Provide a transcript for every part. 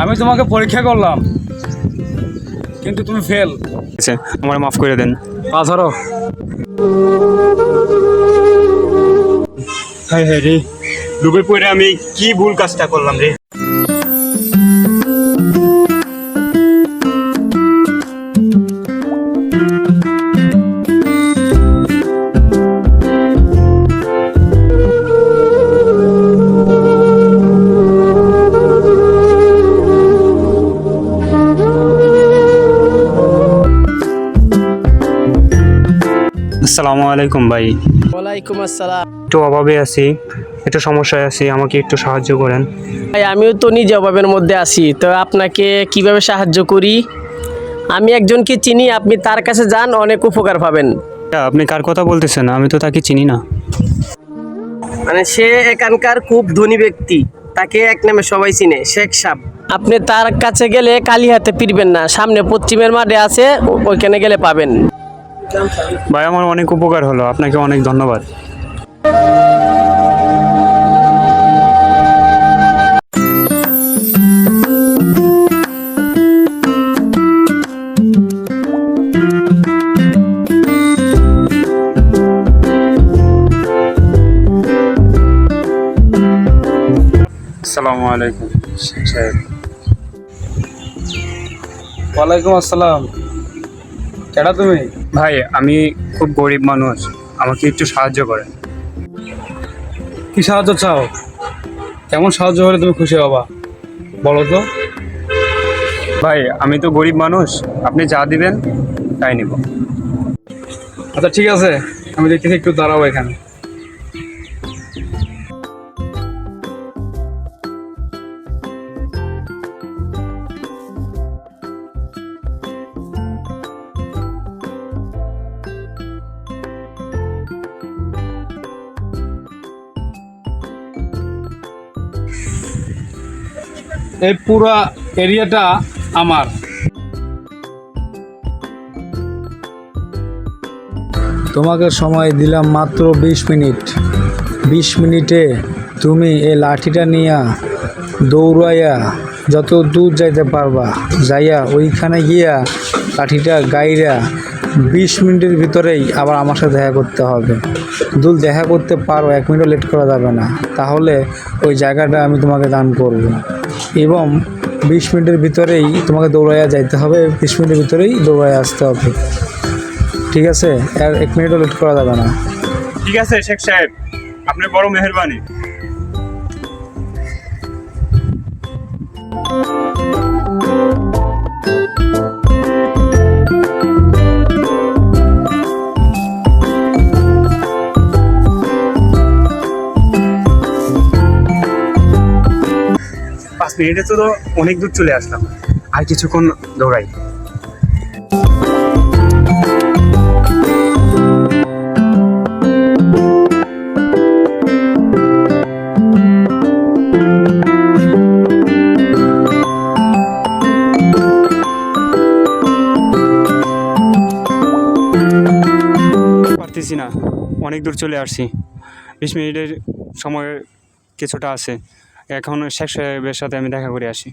আমি তোমাকে পরীক্ষা করলাম কিন্তু তুমি ফেল আছে আমার মাফ করে দেন। পাঁচ হারো হায় হায় রে ডুবে পড়ে আমি কি ভুল কাজটা করলাম রে? আসসালামু আলাইকুম ভাই। ওয়ালাইকুম আসসালাম। একটু অভাবে আছি একটু সমস্যায় আছি আমাকে একটু সাহায্য করেন। ভাই আমিও তো নিজে অভাবের মধ্যে আছি তো আপনাকে কীভাবে সাহায্য করি? আমি একজনকে চিনি আপনি তার কাছে যান অনেক উপকার পাবেন। আপনি কার কথা বলতেছেন? আমি তো তাকে চিনি না। মানে সে এখানকার খুব ধনী ব্যক্তি তাকে এক নামে সবাই চিনে শেখ সাহ আপনি তার কাছে গেলে কালী হাতে ফিরবেন না সামনে পশ্চিমের মাঠে আছে ওইখানে গেলে পাবেন। ভাই আমার অনেক উপকার হলো। আপনাকে অনেক ধন্যবাদ। আসসালামু আলাইকুম সাহেব। ওয়ালাইকুম আসসালাম। কেডা তুমি? ভাই আমি খুব গরিব মানুষ। আমাকে একটু সাহায্য করে কি সাহায্য চাও? কেমন সাহায্য হলে তুমি খুশি হবা? বলো তো। ভাই আমি তো গরিব মানুষ। আপনি যা দিবেন তাই নিব। আচ্ছা ঠিক আছে। আমি দেখতেছি একটু দাঁড়াবো এখানে। এই পুরা এরিয়াটা আমার। তোমাকে সময় দিলাম মাত্র বিশ মিনিট। বিশ মিনিটে তুমি এই লাঠিটা নিয়া দৌড়াইয়া যত দূর যাইতে পারবা, যাইয়া ওইখানে গিয়া লাঠিটা গাইরা বিশ মিনিটের ভিতরেই আবার আমার সাথে দেখা করতে হবে। দুল দেখা করতে পারো, এক মিনিটও লেট করা যাবে না। তাহলে ওই জায়গাটা আমি তোমাকে দান করব। এবং বিশ মিনিটের ভিতরেই তোমাকে দৌড়াইয়া যাইতে হবে। বিশ মিনিটের ভিতরেই দৌড়াইয়া আসতে হবে। ঠিক আছে? আর এক মিনিটও লেট করা যাবে না। ঠিক আছে, শেখ সাহেব। আপনার বড় মেহরবানি। মিনিটে তো অনেক দূর চলে আসলাম। আর কিছুক্ষণ দৌড়াই। পারতেছি না, অনেক দূর চলে আসছি। বিশ মিনিটের সময় কিছুটা আছে। এখন শেখ সাহেবের সাথে আমি দেখা করে আসি।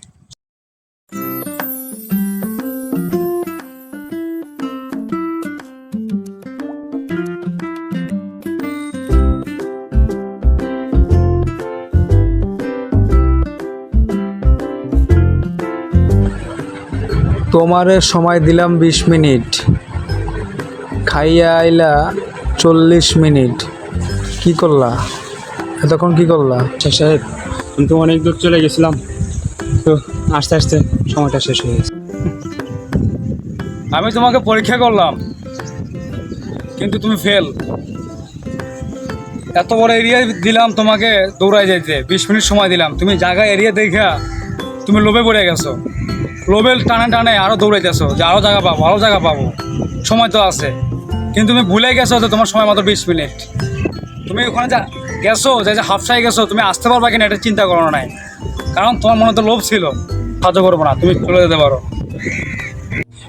তোমারে সময় দিলাম বিশ মিনিট। খাইয়া আইলা চল্লিশ মিনিট। কি করলা? এতক্ষণ কি করলা? শেখ সাহেব আমি তো অনেক দূর চলে গেছিলাম। তো আস্তে আস্তে সময়টা শেষ হয়ে গেছে। আমি তোমাকে পরীক্ষা করলাম, কিন্তু তুমি ফেল এত বড় এরিয়া দিলাম তোমাকে দৌড়াই যাইতে, বিশ মিনিট সময় দিলাম। তুমি জায়গা এরিয়া দেখা তুমি লোভে পড়ে গেছো। লোভের টানে টানে আরও দৌড়াইতেছো যে আরও জায়গা পাবো আরও জায়গা পাবো। সময় তো আছে, কিন্তু তুমি ভুলে গেছো যে তোমার সময় মাত্র বিশ মিনিট। তুমি ওখানে যা গেছো যে যে হাফসাই গেছো তুমি আসতে পারবা কিনা এটা চিন্তা করো নাই। কারণ তোমার মনে তো লোভ ছিল। সাহায্য করব না তুমি চলে যেতে পারো।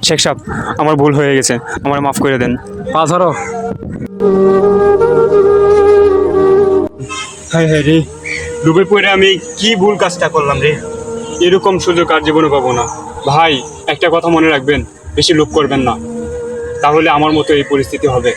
শেখ সাহেব আমার ভুল হয়ে গেছে। আমার মাফ করে দেন। পাঁচ হারো হায় হায় রে। ডুবে পড়ে আমি কি ভুল কাজটা করলাম রে? এরকম সুযোগ আর জীবনে পাবো না। ভাই একটা কথা মনে রাখবেন বেশি লোভ করবেন না। তাহলে আমার মতো এই পরিস্থিতি হবে।